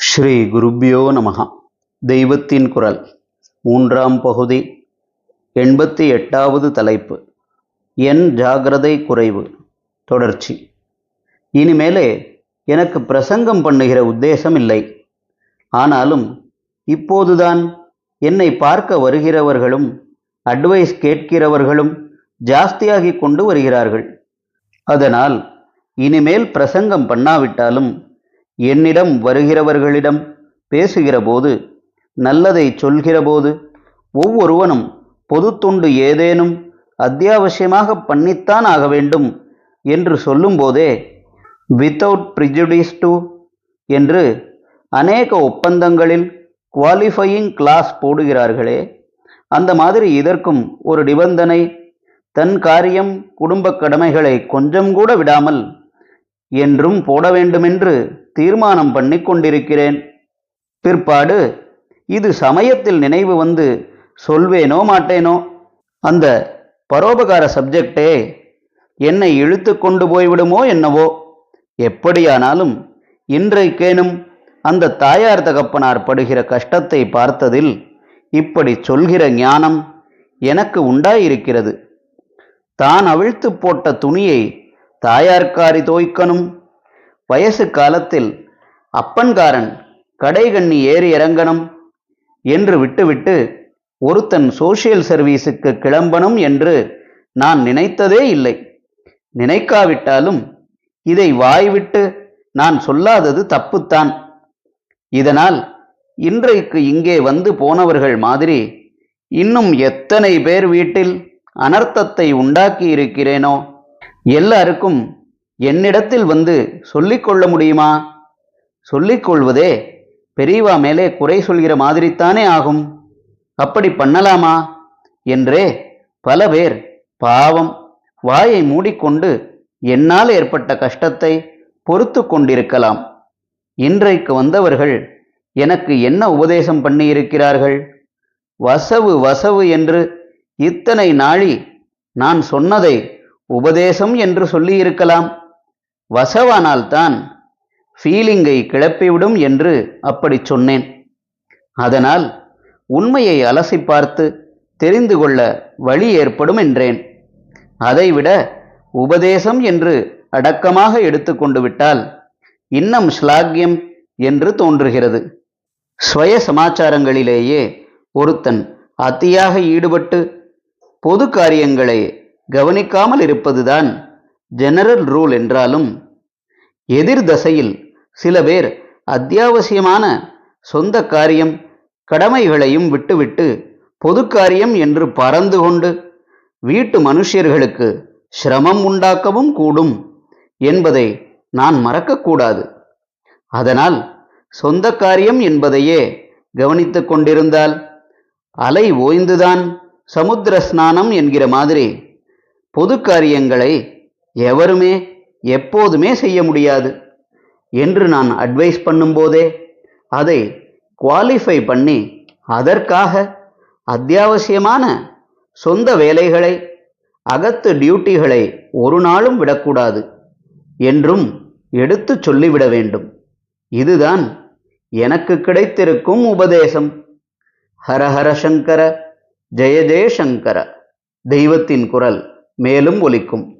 ஸ்ரீ குருப்பியோ நமகா தெய்வத்தின் குரல். மூன்றாம் பகுதி. எண்பத்தி எட்டாவது தலைப்பு. என் ஜாகிரதை குறைவு. தொடர்ச்சி. இனிமேலே எனக்கு பிரசங்கம் பண்ணுகிற உத்தேசம் இல்லை. ஆனாலும் இப்போதுதான் என்னை பார்க்க வருகிறவர்களும் அட்வைஸ் கேட்கிறவர்களும் ஜாஸ்தியாகி கொண்டு வருகிறார்கள். அதனால் இனிமேல் பிரசங்கம் பண்ணாவிட்டாலும் என்னிடம் வருகிறவர்களிடம் பேசுகிறபோது நல்லதை சொல்கிறபோது ஒவ்வொருவனும் பொது தொண்டு ஏதேனும் அத்தியாவசியமாக பண்ணித்தான் ஆக வேண்டும் என்று சொல்லும்போதே வித்தவுட் ப்ரிஜுடிஸ் டு என்று அநேக ஒப்பந்தங்களில் குவாலிஃபையிங் கிளாஸ் போடுகிறார்களே அந்த மாதிரி இதற்கும் ஒரு நிபந்தனை தன் காரியம் குடும்ப கடமைகளை கொஞ்சம் கூட விடாமல் என்றும் போட வேண்டுமென்று தீர்மானம் பண்ணி கொண்டிருக்கிறேன். பிற்பாடு இது சமயத்தில் நினைவு வந்து சொல்வேனோ மாட்டேனோ? அந்த பரோபகார சப்ஜெக்டே என்னை இழுத்து கொண்டு போய்விடுமோ என்னவோ? எப்படியானாலும் இன்றைக்கேனும் அந்த தாயார் தகப்பனார் படுகிற கஷ்டத்தை பார்த்ததில் இப்படி சொல்கிற ஞானம் எனக்கு உண்டாயிருக்கிறது. தான் அவிழ்த்து போட்ட துணியை தாயார்காரி தோய்க்கணும் வயசு காலத்தில் அப்பன்காரன் கடைகண்ணி ஏறி இறங்கணும் என்று விட்டுவிட்டு ஒருத்தன் சோசியல் சர்வீஸுக்கு கிளம்பணும் என்று நான் நினைத்ததே இல்லை. நினைக்காவிட்டாலும் இதை வாய்விட்டு நான் சொல்லாதது தப்புத்தான். இதனால் இன்றைக்கு இங்கே வந்து போனவர்கள் மாதிரி இன்னும் எத்தனை பேர் வீட்டில் அனர்த்தத்தை உண்டாக்கி இருக்கிறேனோ? எல்லாருக்கும் என்னிடத்தில் வந்து சொல்லிக்கொள்ள முடியுமா? சொல்லிக்கொள்வதே பெரியவா மேலே குறை சொல்கிற மாதிரித்தானே ஆகும். அப்படி பண்ணலாமா? என்றே பல பேர் பாவம் வாயை மூடிக்கொண்டு என்னால் ஏற்பட்ட கஷ்டத்தை பொறுத்து கொண்டிருக்கலாம். இன்றைக்கு வந்தவர்கள் எனக்கு என்ன உபதேசம் பண்ணியிருக்கிறார்கள்? வசவு வசவு என்று இத்தனை நாழி நான் சொன்னதை உபதேசம் என்று சொல்லியிருக்கலாம். வசவானால்தான் ஃபீலிங்கை கிளப்பிவிடும் என்று அப்படி சொன்னேன். அதனால் உண்மையை அலசி பார்த்து தெரிந்து கொள்ள வழி ஏற்படும் என்றேன். அதைவிட உபதேசம் என்று அடக்கமாக எடுத்துக்கொண்டு விட்டால் இன்னும் ஸ்லாகியம் என்று தோன்றுகிறது. ஸ்வய சமாச்சாரங்களிலேயே ஒருத்தன் அத்தியாக ஈடுபட்டு பொது காரியங்களை கவனிக்காமல் இருப்பதுதான் ஜெனரல் ரூல் என்றாலும் எதிர் தசையில் சில பேர் அத்தியாவசியமான சொந்த காரியம் கடமைகளையும் விட்டுவிட்டு பொது காரியம் என்று பறந்து கொண்டு வீட்டு மனுஷர்களுக்கு சிரமம் உண்டாக்கவும் கூடும் என்பதை நான் மறக்கக்கூடாது. அதனால் சொந்த காரியம் என்பதையே கவனித்து கொண்டிருந்தால் அலை ஓய்ந்துதான் சமுத்திர ஸ்நானம் என்கிற மாதிரி பொது காரியங்களை எவருமே எப்போதுமே செய்ய முடியாது. என்று நான் அட்வைஸ் பண்ணும்போதே அதை குவாலிஃபை பண்ணி அதற்காக அத்தியாவசியமான சொந்த வேலைகளை அகத்து டியூட்டிகளை ஒரு நாளும் விடக்கூடாது என்றும் எடுத்து சொல்லிவிட வேண்டும். இதுதான் எனக்கு கிடைத்திருக்கும் உபதேசம். ஹரஹர சங்கர ஜெய ஜெயசங்கர தெய்வத்தின் குரல் மேலும் ஒலிக்கும்.